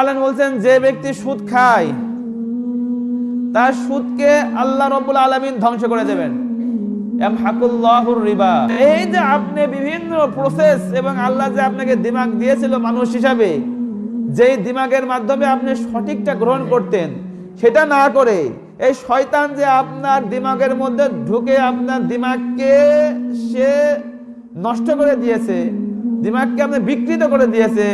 আলম বলছেন, যে ব্যক্তি সুদ খায়, তার সুদকে আল্লাহ আলমিন ধ্বংস করে দেবেন। মানুষ হিসাবে, যেই দিমাগের মাধ্যমে আপনি সঠিকটা গ্রহণ করতেন, সেটা না করে এই শয়তান যে আপনার দিমাগের মধ্যে ঢুকে আপনার দিমাগকে সে নষ্ট করে দিয়েছে দিমাগকে আপনি বিকৃত করে দিয়েছে।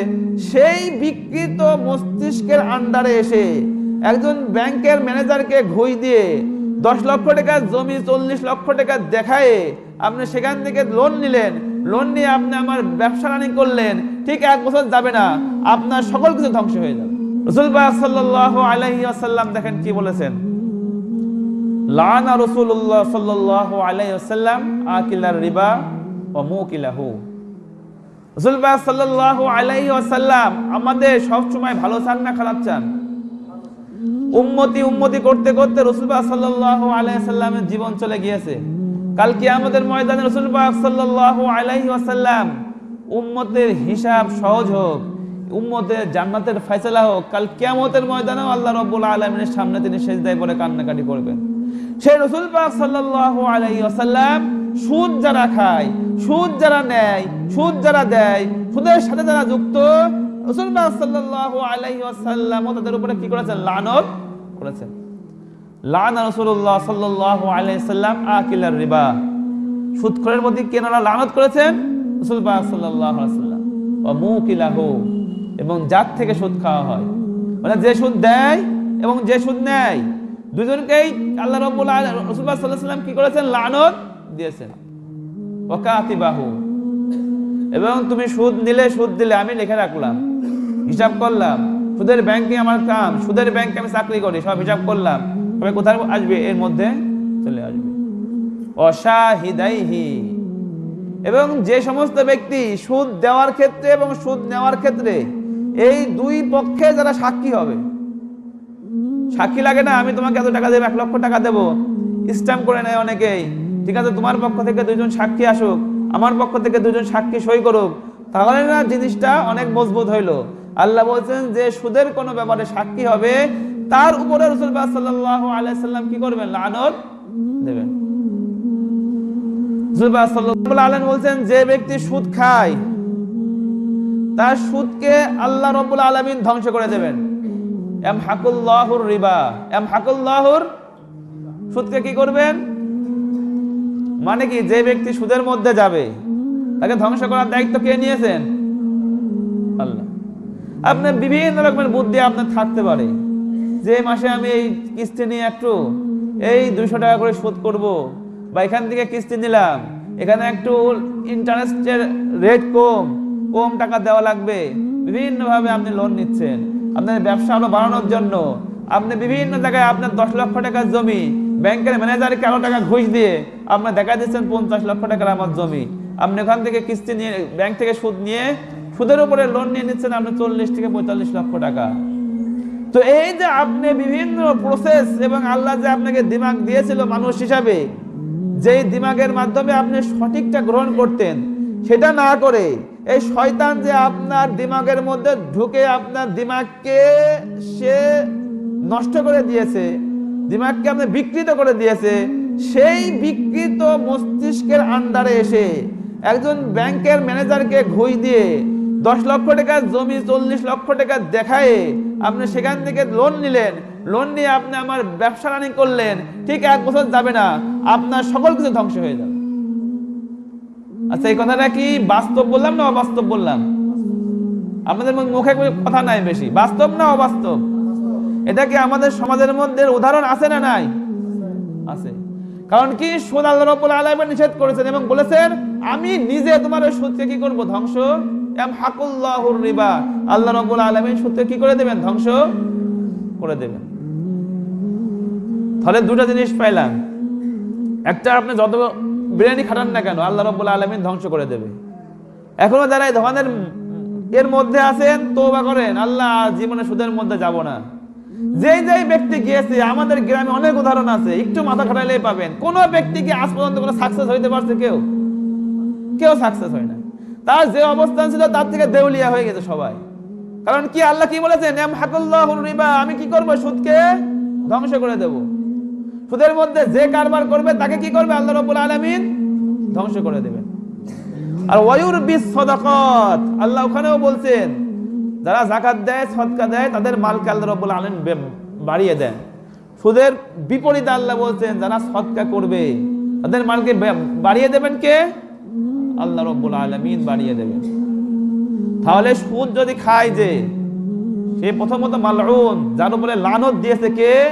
সেই বিকৃত মস্তিষ্কের আন্ডারে এসে একজন ব্যাংকের ম্যানেজারকে ঘুষ দিয়ে দশ লক্ষ টাকা জমি, চল্লিশ লক্ষ টাকা দেখায় আপনি সেখান থেকে লোন নিলেন। লোন নিয়ে আপনি আমার ব্যবসা রানিং করলেন। ঠিক এক বছর যাবে না। আপনার সকল কিছু ধ্বংস হয়ে যাবে। রসুল সাল্লাহ আলাইহি আসাল্লাম দেখেন কি বলেছেন? লানা রসুল্লাহ সাল্লাহ আলাইহি আসাল্লাম আকিলার রিবা ও মুকিলাহু। আমাদের সবসময় ভালো চান না খারাপ চান? উম্মতি উম্মতি করতে করতে রসুলবাহ সাল্লাহ জীবন চলে গিয়েছে। কালকে আমাদের ময়দানে রসুলবাহ সাল্লাহ উম্মতের হিসাব সহজ হোক, উম্মতের জান্নাতের ফয়সালা হোক, কাল কিয়ামতের ময়দানেও আল্লাহ রব্বুল আলমিনের সামনে তিনি সেজদায় পরে কান্নাকাটি করবেন। সেই রসুল পাক সাল্লাহ আলাই আসাল্লাম সুদ যারা খায়, সুদ যারা নেয়, সুদ যারা দেয়, সুদের সাথে যারা যুক্ত তাদের উপরে কি করেছেন? লানত করেছেন। এবং যার থেকে সুদ খাওয়া হয়। মানে যে সুদ দেয় এবং যে সুদ নেয়। দুজনকেই আল্লাহ রব্বুল রসুল্লাহ কি করেছেন? লানত দিয়েছেন। ওকাতিবাহু। এবং তুমি সুদ নিলে, সুদ দিলে আমি লিখে রাখলাম। হিসাব করলাম, সুদের ব্যাংকে আমার কাম, সুদের ব্যাংকে আমি চাকরি করি, সব হিসাব করলাম। তবে কোথায় আসবে? এর মধ্যে চলে আসবে। অশাহিদাইহি। এবং যে সমস্ত ব্যক্তি সুদ দেওয়ার ক্ষেত্রে এবং সুদ নেওয়ার ক্ষেত্রে, এই দুই পক্ষে যারা সাক্ষী হবে, সাক্ষী লাগে না, আমি তোমাকে এত টাকা দেবো, এক লক্ষ টাকা দেবো। স্ট্যাম্প করে নেয় অনেকেই। ঠিক আছে, তোমার পক্ষ থেকে দুজন সাক্ষী আসুক, আমার পক্ষ থেকে দুজন সাক্ষী সই করুক, তাহলে না জিনিসটা অনেক মজবুত হইল। আল্লাহ বলছেন যে সুদের কোনো ব্যাপারে সাক্ষী হবে, তার উপরে রসুল সাল্লাহ আলাইসাল্লাম কি করবেন? লানত দেবেন। বলছেন, যে ব্যক্তি সুদ খায়, তার সুদকে আল্লাহ রব্বুল আলমিন ধ্বংস করে দেবেন। এম হাকুল্লাহুর রিবা এম হাকুল্লাহুর সুদকে কি করবেন? মানে কি, যে ব্যক্তি সুদের মধ্যে যাবে, তাকে ধ্বংস করার দায়িত্ব কে নিয়েছেন? আল্লাহ। আপনার বিভিন্ন রকমের বুদ্ধি আপনার থাকতে পারে। যে মাসে আমি এই কিস্তি নিয়ে একটু, এই দুশো টাকা করে শোধ করব, বা এখান থেকে কিস্তি নিলাম, এখানে একটু ইন্টারেস্টের রেট কম কম টাকা দেওয়া লাগবে, বিভিন্নভাবে আপনি লোন নিচ্ছেন। আপনার ব্যবসা আরও বাড়ানোর জন্য, আপনি বিভিন্ন জায়গায় আপনার দশ লক্ষ টাকার জমি ব্যাংকের ম্যানেজারকে আরও টাকা ঘুষ দিয়ে আপনার দেখা দিচ্ছেন পঞ্চাশ লক্ষ টাকার আমার জমি। আপনি ওখান থেকে কিস্তি নিয়ে, ব্যাংক থেকে সুদ নিয়ে, সুদের উপরে লোন নিয়ে নিচ্ছেন আপনি চল্লিশ থেকে পঁয়তাল্লিশ লক্ষ টাকা। তো এই যে আপনি বিভিন্ন প্রসেস এবং আল্লাহ যে আপনাকে দিমাগ দিয়েছিল মানুষ হিসাবে, যেই দিমাগের মাধ্যমে আপনি সঠিকটা গ্রহণ করতেন, সেটা না করে এই শয়তান যে আপনার দিমাগের মধ্যে ঢুকে আপনার দিমাগকে সে নষ্ট করে দিয়েছে দিমাগকে আপনি বিকৃত করে দিয়েছে। সেই বিকৃত মস্তিষ্কের আন্ডারে এসে একজন ব্যাংকের ম্যানেজারকে ঘুষ দিয়ে দশ লক্ষ টাকা জমি, চল্লিশ লক্ষ টাকা দেখায় আপনি সেখান থেকে লোন নিলেন। লোন নিয়ে আপনি আমার ব্যবসা রানিং করলেন। ঠিক এক বছর যাবে না। আপনার সকল কিছু ধ্বংস হয়ে যাবে। আচ্ছা এই কথাটা কি বাস্তব বললাম না অবাস্তব বললাম? আমাদের মুখে কথা নাই বেশি। বাস্তব না অবাস্তব? এটা কি আমাদের সমাজের মধ্যে উদাহরণ আছে না নাই? আছে। কারণ কি? সুদ আল্লাহ রব্বুল নিষেধ করেছেন এবং বলেছেন, আমি নিজে তোমার ওই সুদকে কি করব? ধ্বংস? এম হাকুল্লাহুর রিবা। আল্লাহ রব্বুল আলামিন সুদকে কি করে দেবেন? ধ্বংস করে দেবেন। তাহলে দুটো জিনিস পাইলাম। একটা, আপনি যত বিরিয়ানি খাটান না কেন, আল্লাহ রব্বুল আলামিন ধ্বংস করে দেবে। এখনও যারা এই ধরনের এর মধ্যে আছেন তোবা করেন। আল্লাহ জীবনে সুদের মধ্যে যাব না। যেই যেই ব্যক্তি গিয়েছে, আমাদের গ্রামে অনেক উদাহরণ আছে। একটু মাথা খাটাইলেই পাবেন। কোন ব্যক্তি কি আজ পর্যন্ত কোনো সাকসেস হইতে পারছে কেউ? কেউ সাকসেস হয় না তার যে অবস্থান ছিল, তার থেকে দেউলিয়া হয়ে গেছে সবাই। কারণ কি, আল্লাহ কি বলেছেন? রিবা আমি কি করব? সুদকে ধ্বংস করে দেব। সুদের মধ্যে যে কারবার করবে, তাকে কি করবে? আল্লাহ রাব্বুল আলামিন ধ্বংস করে দেবেন। আর ওয়ায়ুর বিস সদাকত, আল্লাহ ওখানেও বলছেন যারা জাকাত দেয় সৎকা দেয়, তাদের মালকে আল্লাহ রাব্বুল আলামিন বে- বাড়িয়ে দেন। সুদের বিপরীতে আল্লাহ বলছেন, যারা সৎকা করবে, তাদের মালকে বাড়িয়ে দেবেন কে? আল্লাহ রব্বুল আলামিন বাড়িয়ে দেবেন। তাহলে সুদ যদি খায় যে, সে প্রথমত মালউন, যার উপরে লানত দিয়েছে কে?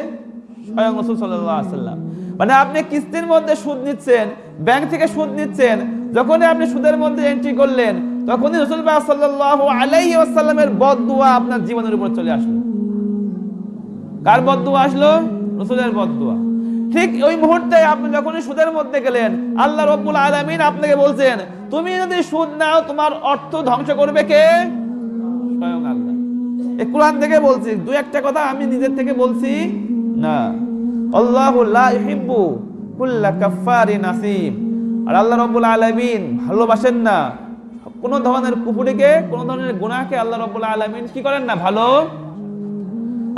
স্বয়ং সাল্লাম। মানে আপনি কিস্তির মধ্যে সুদ নিচ্ছেন, ব্যাংক থেকে সুদ নিচ্ছেন, যখনই আপনি সুদের মধ্যে এন্ট্রি করলেন তখনই রাসূল পাক সাল্লাল্লাহু আলাইহি ওয়াসাল্লামের বদদুয়া আপনার জীবনের উপর চলে আসলো। কার বদদুয়া আসলো? রসুলের বদদুয়া। ঠিক ওই মুহূর্তে আপনি যখনই সুদের মধ্যে গেলেন, আল্লাহ রব্বুল আলামিন আপনাকে বলছেন, তুমি যদি সুদ নাও, তোমার অর্থ ধ্বংস করবে কে? স্বয়ং আল্লাহ। এই কোরআন থেকে বলছি, দু একটা কথা আমি নিজের থেকে বলছি না। আল্লাহু লা ইউহিব্বু কুল্লা কাফফারিন আসিম। আর আল্লাহ রব্বুল আলামিন ভালোবাসেন না। কোন ধরনের কুপুরিকে কোন ধরনের গুনাহকে আল্লাহ রব্বুল আলামিন কি করেন না? ভালো?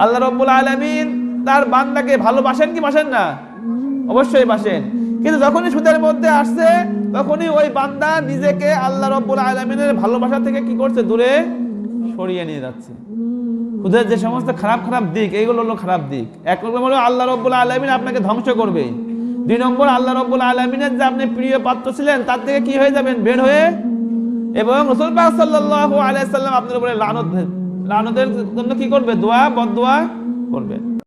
আল্লাহ রব্বুল আলামিন তার বান্দাকে ভালোবাসেন কি বাসেন না? অবশ্যই বাসেন। কিন্তু যখনই সুদের মধ্যে আসছে, তখনই ওই বান্দা নিজেকে আল্লাহ রব্বুল আলামিনের ভালোবাসা থেকে কি করছে? দূরে সরিয়ে নিয়ে যাচ্ছে। সুদের যে সমস্ত খারাপ খারাপ দিক, এইগুলো হলো খারাপ দিক। এক নম্বর হলো আল্লাহ রব্বুল আলামিন আপনাকে ধ্বংস করবে। দুই নম্বর, আল্লাহ রব্বুল আলামিনের যে আপনি প্রিয় পাত্র ছিলেন, তার থেকে কি হয়ে যাবেন? বের হয়ে এবং রসুল পাক সাল্লাল্লাহু আলাইহি সাল্লাম আপনার উপরে লানত, লানতের জন্য কি করবে? দোয়া, বদদোয়া করবে।